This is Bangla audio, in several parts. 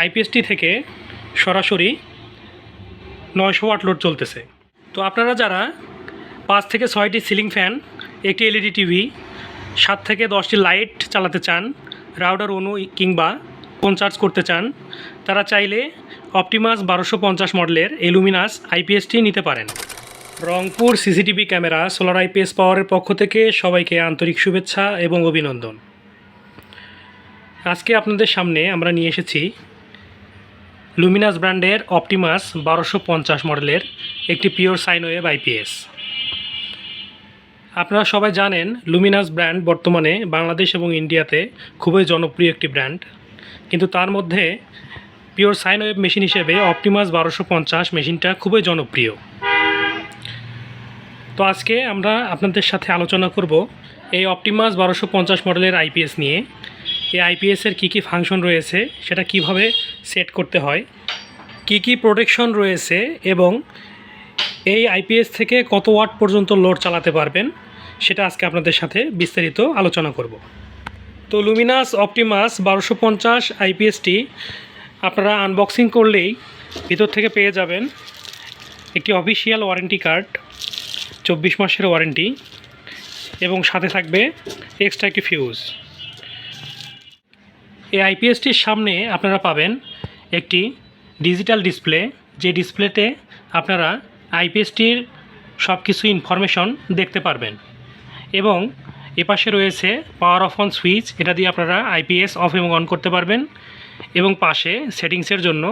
আইপিএসটি থেকে সরাসরি নয়শো ওয়াট লোড চলতেছে। তো আপনারা যারা পাঁচ থেকে ছয়টি সিলিং ফ্যান, একটি এলইডি টিভি সাত থেকে দশটি লাইট চালাতে চান, রাউডার অনু কিংবা ফোন চার্জ করতে চান, তারা চাইলে অপটিমাস বারোশো পঞ্চাশ মডেলের এলুমিনাস আইপিএসটি নিতে পারেন। Rangpur CCTV camera solar IPS পাওয়ারের পক্ষ থেকে সবাইকে আন্তরিক শুভেচ্ছা এবং অভিনন্দন। আজকে আপনাদের সামনে আমরা নিয়ে এসেছি লুমিনাস ব্র্যান্ডের অপটিমাস বারোশো পঞ্চাশ মডেলের একটি পিওর সাইন ওয়েভ আইপিএস আপনারা সবাই জানেন লুমিনাস ব্র্যান্ড বর্তমানে বাংলাদেশ এবং ইন্ডিয়াতে খুবই জনপ্রিয় একটি ব্র্যান্ড কিন্তু তার মধ্যে পিওর সাইন ওয়েভ মেশিন হিসেবে অপটিমাস বারোশো পঞ্চাশ মেশিনটা খুবই জনপ্রিয়। তো আজকে আমরা আপনাদের সাথে আলোচনা করব এই অপটিমাস বারোশো পঞ্চাশ মডেলের আইপিএস নিয়ে। এই আইপিএসের কী কী ফাংশন রয়েছে, সেটা কীভাবে সেট করতে হয়, কি কি প্রোটেকশন রয়েছে এবং এই আইপিএস থেকে কত ওয়াট পর্যন্ত লোড চালাতে পারবেন, সেটা আজকে আপনাদের সাথে বিস্তারিত আলোচনা করব। তো লুমিনাস অপটিমাস বারোশো পঞ্চাশ আইপিএসটি আপনারা আনবক্সিং করলেই ভিতর থেকে পেয়ে যাবেন একটি অফিসিয়াল ওয়ারেন্টি কার্ড চব্বিশ মাসের ওয়ারেন্টি এবং সাথে থাকবে এক্সট্রা একটি ফিউজ এই আইপিএসটির সামনে আপনারা পাবেন একটি ডিজিটাল ডিসপ্লে, যে ডিসপ্লেতে আপনারা আইপিএসটির সব কিছু ইনফরমেশন দেখতে পারবেন। এবং এপাশে রয়েছে পাওয়ার অফ অন সুইচ, এটা দিয়ে আপনারা আইপিএস অফ এবং অন করতে পারবেন। এবং পাশে সেটিংসের জন্য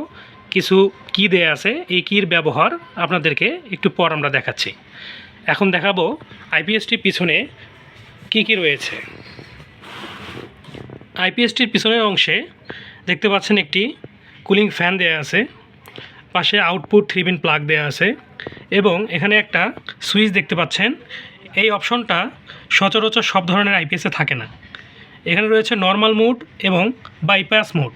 কিছু কি দেয়া আছে, এই কির ব্যবহার আপনাদেরকে একটু পর আমরা দেখাচ্ছি। এখন দেখাবো আইপিএসটির পিছনে কি কি রয়েছে। আইপিএসটির পিছনের অংশে দেখতে পাচ্ছেন একটি কুলিং ফ্যান দেয়া আছে। পাশে আউটপুট থ্রি পিন প্লাগ দেয়া আছে এবং এখানে একটা সুইচ দেখতে পাচ্ছেন। এই অপশনটা সচরাচর সব ধরনের আইপিএসে থাকে না। এখানে রয়েছে নর্মাল মুড এবং বাইপাস মুড।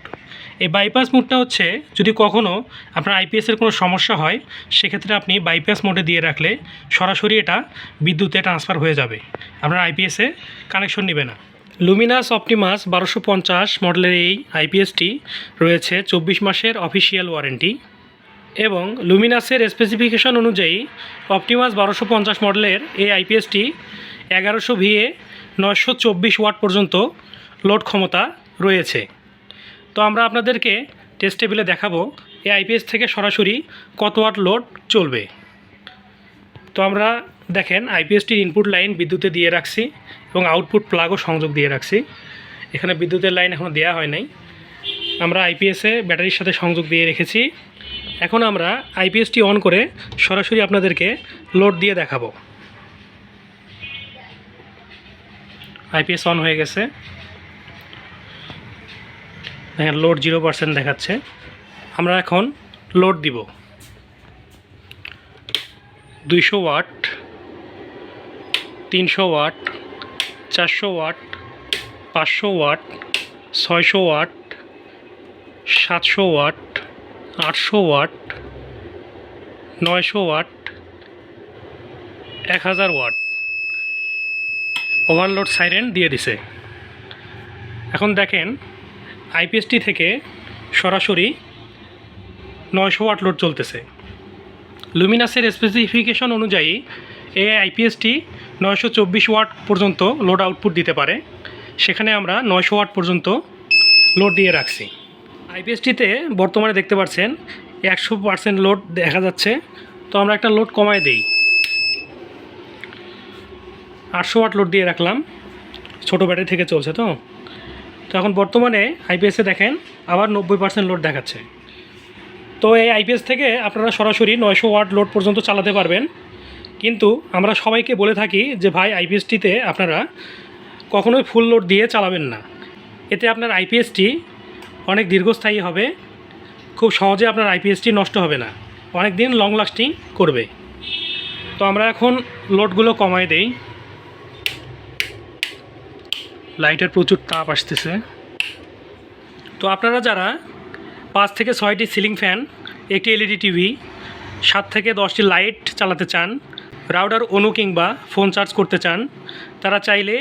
এই বাইপাস মুডটা হচ্ছে যদি কখনও আপনার আইপিএসের কোনো সমস্যা হয়, সেক্ষেত্রে আপনি বাইপাস মোডে দিয়ে রাখলে সরাসরি এটা বিদ্যুতে ট্রান্সফার হয়ে যাবে। আপনার আইপিএসে কানেকশন নেবে না। লুমিনাস অপটিমাস বারোশো পঞ্চাশ মডেলের এই আইপিএসটি রয়েছে চব্বিশ মাসের অফিসিয়াল ওয়ারেন্টি এবং লুমিনাসের স্পেসিফিকেশন অনুযায়ী অপটিমাস বারোশো পঞ্চাশ মডেলের এই আইপিএসটি এগারোশো ভিএ নয়শো চব্বিশ ওয়াট পর্যন্ত লোড ক্ষমতা রয়েছে। তো আমরা আপনাদেরকে টেস্ট টেবিলে দেখাবো এই আইপিএস থেকে সরাসরি কত ওয়াট লোড চলবে। তো আমরা দেখেন আইপিএসটির ইনপুট লাইন বিদ্যুতে দিয়ে রাখছি। এবং আউটপুট প্লাগও সংযোগ দিয়ে রাখছি। এখানে বিদ্যুতের লাইন এখনও দেওয়া হয় নাই। আমরা আইপিএসে ব্যাটারির সাথে সংযোগ দিয়ে রেখেছি। এখন আমরা আইপিএসটি অন করে সরাসরি আপনাদেরকে লোড দিয়ে দেখাবো। আইপিএস অন হয়ে গেছে। দেখেন লোড জিরো পার্সেন্ট দেখাচ্ছে। আমরা এখন লোড দিব। দুইশো ওয়াট, তিনশো ওয়াট চারশো ওয়াট, পাঁচশো ওয়াট, ছয়শো ওয়াট, সাতশো ওয়াট, আটশো ওয়াট, নয়শো ওয়াট, এক হাজার ওয়াট। ওভারলোড সাইরেন দিয়ে দিছে। এখন দেখেন, আইপিএসটি থেকে সরাসরি নয়শো ওয়াট লোড চলতেছে। লুমিনাসের স্পেসিফিকেশন অনুযায়ী এই আইপিএসটি নয়শো চব্বিশ ওয়াট পর্যন্ত লোড আউটপুট দিতে পারে। সেখানে আমরা নয়শো ওয়াট পর্যন্ত লোড দিয়ে রাখছি। আইপিএসটিতে বর্তমানে দেখতে পাচ্ছেন একশো পার্সেন্ট লোড দেখা যাচ্ছে। তো আমরা একটা লোড কমায় দিই। আটশো ওয়াট লোড দিয়ে রাখলাম। ছোটো ব্যাটারি থেকে চলছে তো। তো এখন বর্তমানে আইপিএসে দেখেন আবার নব্বই পার্সেন্ট লোড দেখাচ্ছে। তো এই আইপিএস থেকে আপনারা সরাসরি নয়শো ওয়াট লোড পর্যন্ত চালাতে পারবেন। কিন্তু আমরা সবাইকে বলে থাকি যে ভাই আইপিএসটিতে আপনারা কখনোই ফুল লোড দিয়ে চালাবেন না। এতে আপনার আইপিএসটি অনেক দীর্ঘস্থায়ী হবে, খুব সহজে আপনার আইপিএসটি নষ্ট হবে না অনেক দিন লং লাস্টিং করবে। তো আমরা এখন লোডগুলো কমায় দেই। লাইটের প্রচুর তাপ আসতেছে। তো আপনারা যারা পাঁচ থেকে ছয়টি সিলিং ফ্যান একটি এলইডি টিভি সাত থেকে দশটি লাইট চালাতে চান রাউডার অনু কিংবা ফোন চার্জ করতে চান, তারা চাইলে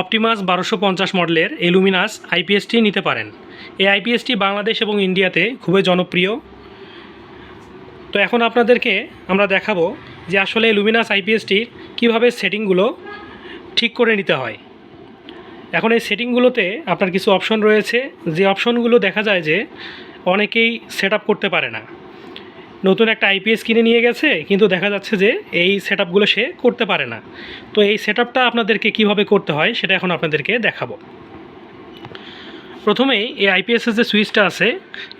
অপটিমাস বারোশো পঞ্চাশ মডেলের এলুমিনাস আইপিএসটি নিতে পারেন। এই আইপিএসটি বাংলাদেশ এবং ইন্ডিয়াতে খুবই জনপ্রিয়। তো এখন আপনাদেরকে আমরা দেখাবো যে আসলে লুমিনাস আইপিএসটির কীভাবে সেটিংগুলো ঠিক করে নিতে হয়। এখন এই সেটিংগুলোতে আপনার কিছু অপশন রয়েছে। যে অপশনগুলো দেখা যায় যে অনেকেই সেট করতে পারে না। নতুন একটা আইপিএস কিনে নিয়ে গেছে, কিন্তু দেখা যাচ্ছে যে এই সেট সে করতে পারে না। তো এই সেট আপনাদেরকে কীভাবে করতে হয়, সেটা এখন আপনাদেরকে দেখাবো। প্রথমেই এই আইপিএসের যে সুইচটা আছে,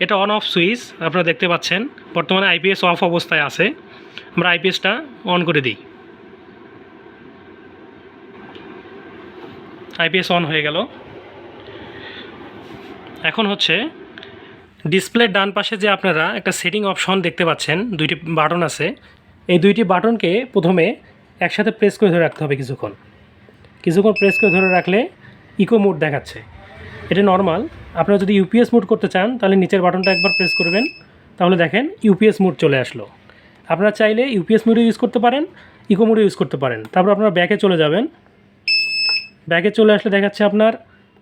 এটা অন অফ সুইচ আপনারা দেখতে পাচ্ছেন। বর্তমানে আইপিএস অফ অবস্থায় আছে। আমরা আইপিএসটা অন করে দিই। আইপিএস অন হয়ে গেল। এখন হচ্ছে ডিসপ্লের ডান পাশে যে আপনারা একটা সেটিং অপশন দেখতে পাচ্ছেন, দুইটি বাটন আছে। এই দুইটি বাটনকে প্রথমে একসাথে প্রেস করে ধরে রাখতে হবে কিছুক্ষণ। কিছুক্ষণ প্রেস করে ধরে রাখলে ইকো মোড দেখাচ্ছে। এটা নর্মাল আপনারা যদি ইউপিএস মোড করতে চান, তাহলে নিচের বাটনটা একবার প্রেস করবেন। তাহলে দেখেন ইউপিএস মোড চলে আসলো। আপনারা চাইলে ইউপিএস মোডও ইউজ করতে পারেন ইকো মোডও ইউজ করতে পারেন। তারপর আপনারা ব্যাকে চলে যাবেন। ব্যাকে চলে আসলে দেখাচ্ছে আপনার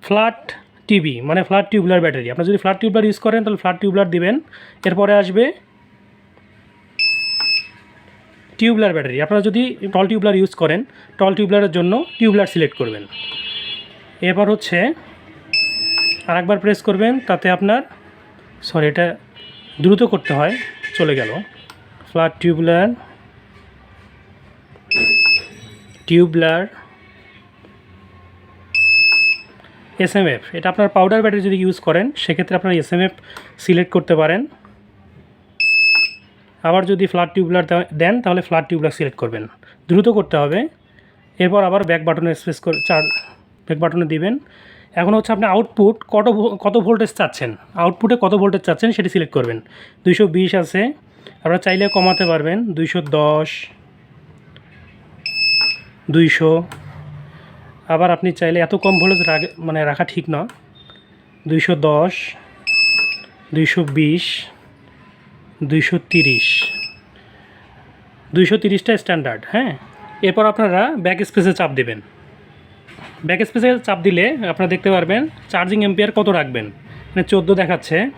ফ্ল্যাট টিভি মানে ফ্ল্যাট টিউবলার ব্যাটারি। আপনার যদি ফ্ল্যাট টিউবলার ইউজ করেন, তাহলে ফ্ল্যাট টিউবলার দিবেন। এরপরে আসবে টিউবলার ব্যাটারি। আপনারা যদি টল টিউবলার ইউজ করেন, টল টিউবলারের জন্য টিউবলার সিলেক্ট করবেন। এরপর হচ্ছে আরেকবার প্রেস করবেন, তাতে আপনার সরি এটা দ্রুত করতে হয়, চলে গেল। ফ্ল্যাট টিউবলার টিউবলার এসএমএফ এটা আপনার পাউডার ব্যাটারি যদি ইউজ করেন, সেক্ষেত্রে আপনার এসএমএফ সিলেক্ট করতে পারেন। আবার যদি ফ্ল্যাট টিউবলার দেন, তাহলে ফ্ল্যাট টিউবলার সিলেক্ট করবেন। দ্রুত করতে হবে। এরপর আবার ব্যাক বাটনে স্পেস করে চার ব্যাক বাটনে দিবেন। এখন হচ্ছে আপনি আউটপুট কত কত ভোল্টেজ চাচ্ছেন? আউটপুটে কত ভোল্টেজ চাচ্ছেন সেটি সিলেক্ট করবেন। দুইশো বিশ আছে। আপনারা চাইলে কমাতে পারবেন। দুইশো দশ, দুইশো আবার আপনি চাইলে এত কম ভোল্টেজ মানে রাখা ঠিক না। দুইশো দশ, দুইশো বিশ, দুইশো তিরিশ। দুইশো তিরিশটা স্ট্যান্ডার্ড হ্যাঁ? এরপর আপনারা ব্যাক স্পেসে চাপ দেবেন। ব্যাক স্পেসে চাপ দিলে আপনারা দেখতে পারবেন চার্জিং এম্পিয়ার কত রাখবেন। মানে চোদ্দ দেখাচ্ছে।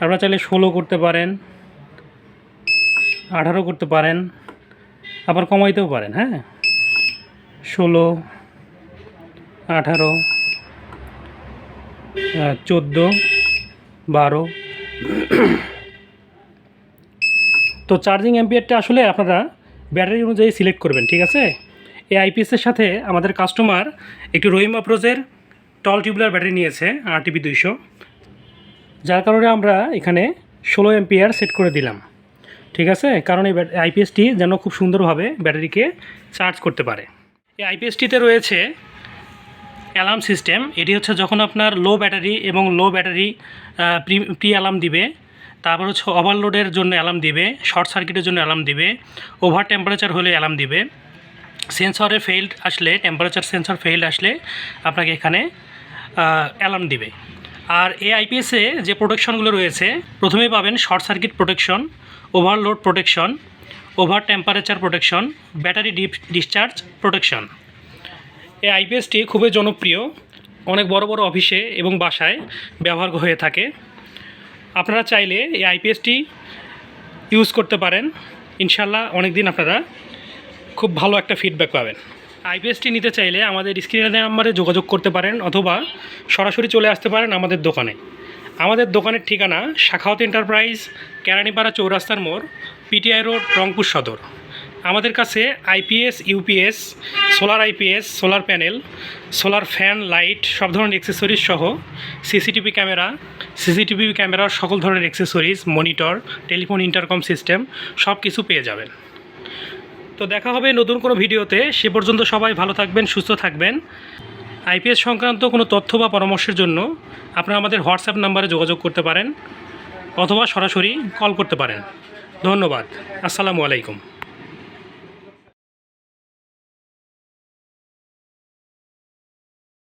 আপনারা চাইলে ষোলো করতে পারেন, আঠারো করতে পারেন, আবার কমাইতেও পারেন হ্যাঁ? ষোলো আঠারো চোদ্দ, বারো। তো চার্জিং অ্যাম্পিয়ারটা আসলে আপনারা ব্যাটারি অনুযায়ী সিলেক্ট করবেন, ঠিক আছে? এই আইপিএসের সাথে আমাদের কাস্টমার একটি রহিম আপ্রোজের টল টিউবলার ব্যাটারি নিয়েছে আর টিভি দুইশো। যার কারণে আমরা এখানে ষোলো এম্পিয়ার সেট করে দিলাম, ঠিক আছে? কারণ এই আইপিএসটি যেন খুব সুন্দরভাবে ব্যাটারিকে চার্জ করতে পারে। এই আইপিএসটিতে রয়েছে অ্যালার্ম সিস্টেম, এটি হচ্ছে যখন আপনার লো ব্যাটারি এবং low battery pre pre alarm দিবে, তারপর হচ্ছে ওভারলোডের জন্য অ্যালার্ম দিবে শর্ট সার্কিটের জন্য অ্যালার্ম দিবে ওভার টেম্পারেচার হলে অ্যালার্ম দিবে। সেন্সরে ফেইল্ড আসলে টেম্পারেচার সেন্সর ফেইল্ড আসলে আপনাকে এখানে অ্যালার্ম দিবে। আর এই আইপিএসে যে প্রোটেকশনগুলো রয়েছে প্রথমেই পাবেন short circuit protection overload protection over temperature protection battery deep discharge protection এই আইপিএসটি খুবই জনপ্রিয়, অনেক বড় বড় অফিসে এবং বাসায় ব্যবহার হয়ে থাকে। আপনারা চাইলে এই আইপিএসটি ইউজ করতে পারেন। ইনশাল্লাহ অনেক দিন আপনারা খুব ভালো একটা ফিডব্যাক পাবেন। আইপিএসটি নিতে চাইলে আমাদের স্ক্রিনে দেওয়া নাম্বারে যোগাযোগ করতে পারেন অথবা সরাসরি চলে আসতে পারেন আমাদের দোকানে। আমাদের দোকানের ঠিকানা শাখাওত এন্টারপ্রাইজ কেরানীপাড়া চৌরাস্তার মোড়, পিটিআই রোড, রংপুর সদর। আমাদের কাছে IPS, UPS, solar IPS, solar panel, solar fan, light, সব ধরনের অ্যাক্সেসরিজ সহ সিসিটিভি ক্যামেরা, সিসিটিভি ক্যামেরার সকল ধরনের accessories monitor telephone intercom system সব কিছু পেয়ে যাবেন। তো দেখা হবে নতুন কোনো ভিডিওতে। সে পর্যন্ত সবাই ভালো থাকবেন, সুস্থ থাকবেন। আইপিএস সংক্রান্ত কোনো তথ্য বা পরামর্শের জন্য আপনারা আমাদের হোয়াটসঅ্যাপ নাম্বারে যোগাযোগ করতে পারেন অথবা সরাসরি কল করতে পারেন। ধন্যবাদ। আসসালামু আলাইকুম।